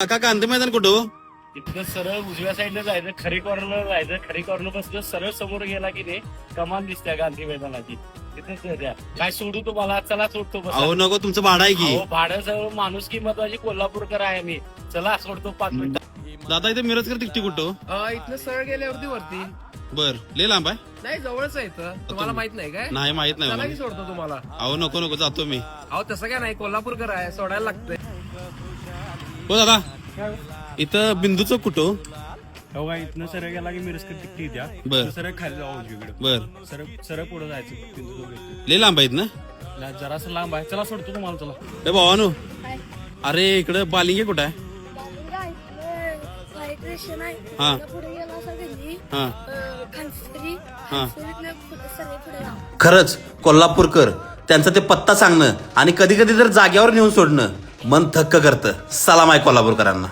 काका गांधी मैदान कुठं हो? तिथनं सरळ उजव्या साईडला जायचं खरी कॉर्नर जायचं. खरी कॉर्नरपासून सरळ समोर गेला की नाही कमान दिसते गांधी मैदानाची. तिथेच द्या. काय सोडू तुम्हाला? चला सोडतो बसा. अहो नको तुमचं भाडं आहे की. अहो, भाडं सगळं माणूस की महत्वाची कोल्हापूरकर आहे मी. चला सोडतो पाच मिनिटं. दादा इथे मिरजकर तिकटी कुठं हो? अ, इथनं सरळ गेल्यावरती वरती. बर लय लांब आहे. नाही जवळच आहे इथं. तुम्हाला माहीत नाही काय? नाही माहीत नाही चला की मला. सोडतो तुम्हाला. अहो नको नको जातो मी. अहो तसं काय नाही कोल्हापूरकर आहे सोडायला लागतंय. हो दादा. इथं बिंदू चौक कुठं? हो? हो का इथनं सरळ गेला की मिरजकर तिकटी द्या. बर. सरळ खाली जाऊ उजवीकडे. बर. सरळ सरळ पुढे जायचं इथे. लय लांब आहेत ना? जरासं लांब आहे. चला सोडतो तुम्हाला चला. ए भावानो. अरे इकडं बालिंगे कुठं आहे? बाजूला इथलं व्हाईट रेशन आहे. हा. त्याच्या पुढे गेला असा गल्ली. हा. खानसरी हा. खानसरीतनं पुढे सगळे पुढे जाऊ खरंच कोल्हापूरकर त्यांचा ते पत्ता सांगणं आणि कधी कधी तर जाग्यावर नेऊन सोडणं. मन थक्क करतं. सलाम आहे कोल्हापूरकरांना.